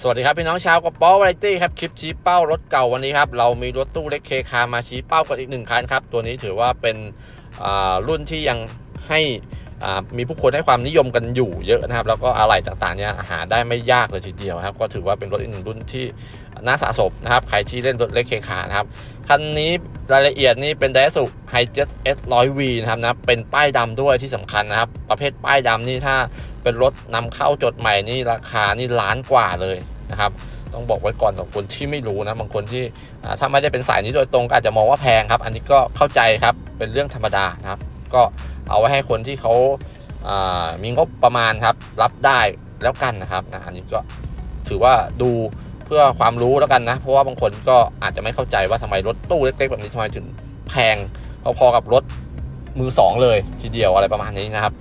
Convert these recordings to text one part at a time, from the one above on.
สวัสดีครับพี่น้องชาวกระป๋าวาไรตี้ครับคลิปชี้เป้ารถเก่าวันนี้ครับเรามีรถตู้เล็กเคคามาชี้เป้ากันอีกหนึ่งคันครับตัวนี้ถือว่าเป็นรุ่นที่ยังให้มีผู้คนให้ความนิยมกันอยู่เยอะนะครับ แล้วก็อะไหล่ต่างๆเนี่ยหาได้ไม่ยากเลยทีเดียวครับก็ถือว่าเป็นรถอีกหนึ่งรุ่นที่น่าสะสมนะครับใครที่เล่นรถเล็กเคคานะครับคันนี้รายละเอียดนี่เป็น d a i s u h i j e t S 100V นะครับนะเป็นป้ายดำด้วยที่สำคัญนะครับ ประเภทป้ายดำนี่ถ้าเป็นรถนำเข้าจดใหม่นี่ราคานี่ล้านกว่าเลยนะครับต้องบอกไว้ก่อนสำหรับคนที่ไม่รู้นะบางคนที่ถ้าไม่ได้เป็นสายนี้โดยตรงก็อาจจะมองว่าแพงครับ อันนี้ก็เข้าใจครับเป็นเรื่องธรรมดานะครับ ก็เอาไว้ให้คนที่เขาามีงบประมาณครับรับได้แล้วกันนะครับนะอันนี้ก็ถือว่าดูเพื่อความรู้แล้วกันนะ เพราะว่าบางคนก็อาจจะไม่เข้าใจว่าทำไมรถตู้เล็กๆแบบนี้ทำไมถึงแพง พอๆกับรถมือสองเลยทีเดียวอะไรประมาณนี้นะครับ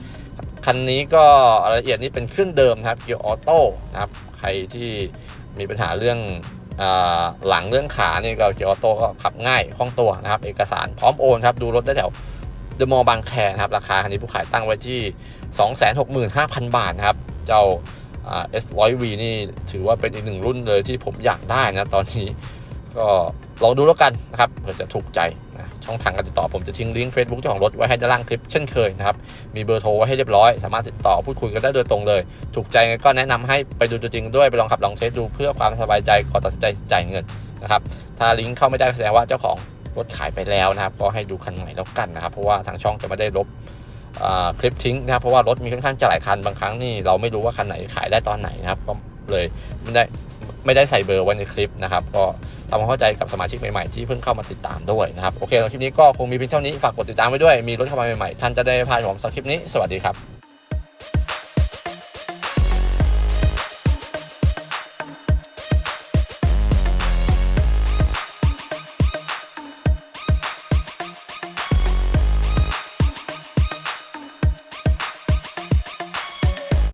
คันนี้ก็รายละเอียดนี้เป็นเครื่องเดิมนะครับเกียร์ออโต้นะครับ ใครที่มีปัญหาเรื่องอหลังเรื่องขานี่ก็เกียร์ออโต้ก็ขับง่ายคล่องตัวนะครับ เอกสารพร้อมโอนครับ ดูรถได้แถวเดอะมอลล์บางแคนะครับ ราคาคันนี้ผู้ขายตั้งไว้ที่ 265,000 บาทนะครับ เจ้าเอสร้อยวีนี่ถือว่าเป็นอีกหนึ่งรุ่นเลยที่ผมอยากได้นะตอนนี้ ก็ลองดูแล้วกันนะครับเผื่อจะถูกใจนะ ช่องทางการติดต่อผมจะทิ้งลิงก์ Facebook เจ้าของรถไว้ให้ด้านล่างคลิปเช่นเคยนะครับ มีเบอร์โทรไว้ให้เรียบร้อย สามารถติดต่อพูดคุยกันได้โดยตรงเลย ถูกใจก็แนะนำให้ไปดูตัวจริงด้วย ไปลองขับลองเทสดูเพื่อความสบายใจก่อนตัดสินใจจ่ายเงินนะครับ ถ้าลิงก์เข้าไม่ได้แสดงว่าเจ้าของรถขายไปแล้วนะครับก็ให้ดูคันใหม่แล้วกันนะครับ เพราะว่าทางช่องจะไม่ได้ลบคลิปทิ้งนะครับเพราะว่ารถมีค่อนข้างจะหลายคันบางครั้งนี่เราไม่รู้ว่าคันไหนขายได้ตอนไหนนะครับก็เลยไม่ได้ไม่ได้ใส่เบอร์ไว้ในคลิปนะครับ ก็ ทำความเข้าใจกับสมาชิกใหม่ๆที่เพิ่งเข้ามาติดตามด้วยนะครับโอเคคลิปนี้ก็คงมีเพียงเท่านี้ฝากกดติดตามไว้ด้วยมีรถเข้ามาใหม่ๆท่านจะได้พลาดของสักคลิปนี้สวัสดีครับ